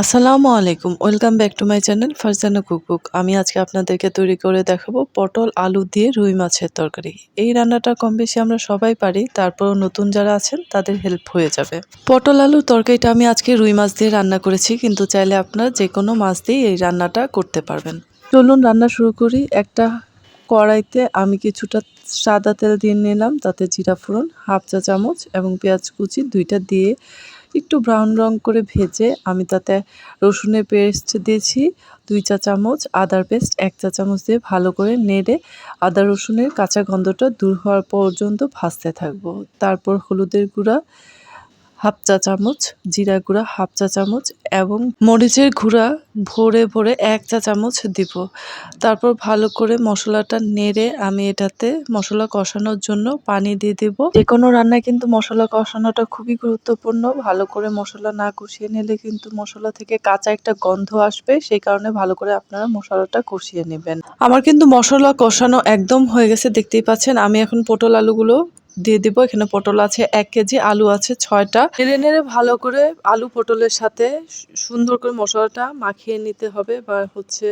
আসসালামু আলাইকুম। Welcome back to my channel Farzana cookbook আমি আজকে আপনাদেরকে তৈরি করে দেখাবো পটল, আলু দিয়ে রুই মাছের তরকারি। এই রান্নাটা কম বেশি আমরা সবাই পারি তারপর নতুন যারা আছেন, তাদের হেল্প হয়ে যাবে। পটল আলুর তরকারিটা আমি আজকে রুই মাছ দিয়ে রান্না করেছি, কিন্তু চাইলে আপনারা যে কোনো মাছ দিয়ে এই রান্নাটা করতে পারবেন। চলুন রান্না শুরু করি। একটা কড়াইতে আমি কিছুটা সাদা তেল দিয়ে নিলাম, তাতে জিরা ফোড়ন, হাফ চা চামচ এবং পেঁয়াজ কুচি দুইটা দিয়ে একটু ব্রাউন রং করে ভেজে আমি তাতে রসুনের পেস্ট দিয়েছি, দুই চা চামচ, আদার পেস্ট এক চা চামচ দিয়ে ভালো করে নেড়ে আদা রসুনের কাঁচা গন্ধটা দূর হওয়ার পর্যন্ত ভাজতে থাকব। তারপর হলুদের গুঁড়া হাফ চা চামচ, জিরা গুঁড়া হাফ চা চামচ এবং মরিচের গুঁড়া ভরে ভরে এক চা চামচ দিব। তারপর ভালো করে মশলাটা নেড়ে আমি এটাতে মশলা কষানোর জন্য পানি দিয়ে দেব। যে কোনো রান্নায় কিন্তু মশলা কষানোটা খুবই গুরুত্বপূর্ণ। ভালো করে মশলা না কষিয়ে নিলে কিন্তু মশলা থেকে কাঁচা একটা গন্ধ আসবে। সেই কারণে ভালো করে আপনারা মশলাটা কষিয়ে নেবেন। আমার কিন্তু মশলা কষানো একদম হয়ে গেছে, দেখতেই পাচ্ছেন। আমি এখন পটল আলুগুলো দিয়ে দিব। এখানে পটল আছে এক কেজি, আলু আছে ছয়টা। নেড়ে নেড়ে ভালো করে আলু পটলের সাথে সুন্দর করে মশলাটা মাখিয়ে নিতে হবে বা হচ্ছে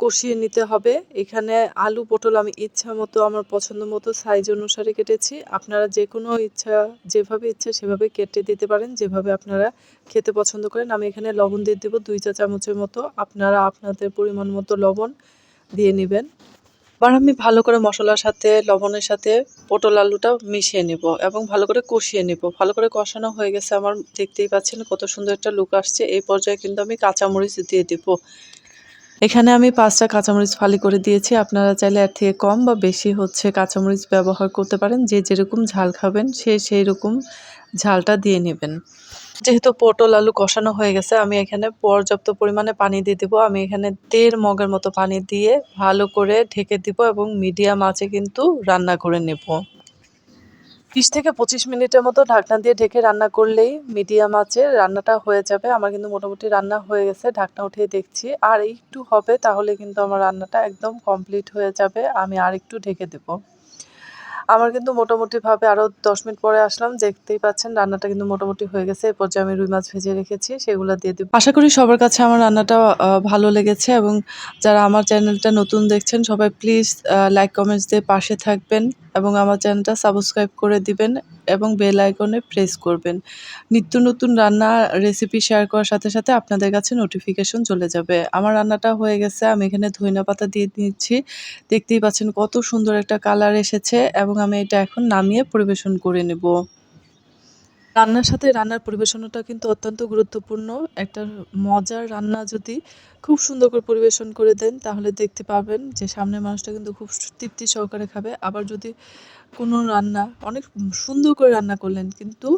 কষিয়ে নিতে হবে। এখানে আলু পটল আমি ইচ্ছা মতো, আমার পছন্দ মতো সাইজ অনুসারে কেটেছি। আপনারা যে কোনো ইচ্ছা, যেভাবে ইচ্ছা সেভাবে কেটে দিতে পারেন। যেভাবে আপনারা খেতে পছন্দ করেন, আমি এখানে লবণ দিয়ে দেবো দুই চা চামচের মতো। আপনারা আপনাদের পরিমাণ মতো লবণ দিয়ে নেবেন। এবার আমি ভালো করে মশলার সাথে, লবণের সাথে পটল আলুটা মিশিয়ে নেব এবং ভালো করে কষিয়ে নেব। ভালো করে কষানো হয়ে গেছে আমার, দেখতেই পাচ্ছেন কত সুন্দর একটা লুক আসছে। এই পর্যায়ে কিন্তু আমি কাঁচামরিচ দিয়ে দেব। এখানে আমি পাঁচটা কাঁচামরিচ ফালি করে দিয়েছি। আপনারা চাইলে এর থেকে কম বা বেশি হচ্ছে কাঁচামরিচ ব্যবহার করতে পারেন। যে যেরকম ঝাল খাবেন সে সেই রকম ঝালটা দিয়ে নেবেন। যেহেতু পটল আলু কষানো হয়ে গেছে, আমি এখানে পর্যাপ্ত পরিমাণে পানি দিয়ে দেবো। আমি এখানে দেড় মগের মতো পানি দিয়ে ভালো করে ঢেকে দিব এবং মিডিয়াম আঁচে কিন্তু রান্না করে নেব। বিশ থেকে পঁচিশ মিনিটের মতো ঢাকনা দিয়ে ঢেকে রান্না করলেই মিডিয়াম আঁচে রান্নাটা হয়ে যাবে। আমার কিন্তু মোটামুটি রান্না হয়ে গেছে, ঢাকনা উঠিয়ে দেখছি। আর একটু হবে তাহলে কিন্তু আমার রান্নাটা একদম কমপ্লিট হয়ে যাবে, আমি আর একটু ঢেকে দেবো। আমার কিন্তু মোটামুটিভাবে আরও দশ মিনিট পরে আসলাম, দেখতেই পাচ্ছেন রান্নাটা কিন্তু মোটামুটি হয়ে গেছে। এরপর যে আমি রুই মাছ ভেজে রেখেছি, সেগুলো দিয়ে দেবো। আশা করি সবার কাছে আমার রান্নাটা ভালো লেগেছে এবং যারা আমার চ্যানেলটা নতুন দেখছেন সবাই প্লিজ লাইক কমেন্টস দিয়ে পাশে থাকবেন। এবং আমার চ্যানেলটা সাবস্ক্রাইব করে দিবেন এবং বেল আইকনে প্রেস করবেন। নিত্য নতুন রান্না রেসিপি শেয়ার করার সাথে সাথে আপনাদের কাছে নোটিফিকেশন চলে যাবে। আমার রান্নাটা হয়ে গেছে, আমি এখানে ধইনা পাতা দিয়ে দিচ্ছি দেখতেই পাচ্ছেন কত সুন্দর একটা কালার এসেছে এবং আমি এটা এখন নামিয়ে পরিবেশন করে নেব। রান্নার সাথে রান্নার পরিবেশনাটা কিন্তু অত্যন্ত গুরুত্বপূর্ণ। একটা মজার রান্না যদি খুব সুন্দর করে পরিবেশন করে দেন, তাহলে দেখতে পাবেন যে সামনের মানুষটা কিন্তু খুব তৃপ্তি সহকারে খাবে। আবার যদি কোনো রান্না, অনেক সুন্দর করে রান্না করলেন, কিন্তু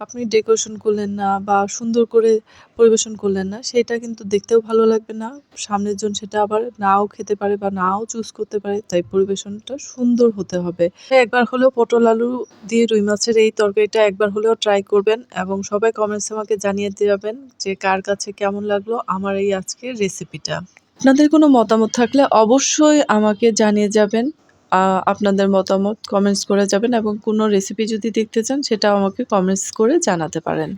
আপনি ডেকোরেশন করলেন না বা সুন্দর করে পরিবেশন করলেন না, সেটা কিন্তু দেখতেও ভালো লাগবে না। সামনের জন সেটা আবার নাও খেতে পারে বা নাও চুজ করতে পারে, তাই পরিবেশনটা সুন্দর হতে হবে। একবার হলেও পটল আলু দিয়ে রুই মাছের এই তরকারিটা একবার হলেও ট্রাই করবেন এবং সবাই কমেন্টসে আমাকে জানিয়ে দেবেন যে কার কাছে কেমন লাগল আমার এই আজকের রেসিপিটা আপনাদের কোনো মতামত থাকলে অবশ্যই আমাকে জানিয়ে যাবেন। আপনাদের মতামত কমেন্টস করে যাবেন এবং কোনো রেসিপি যদি দেখতে চান সেটাও আমাকে কমেন্টস করে জানাতে পারেন।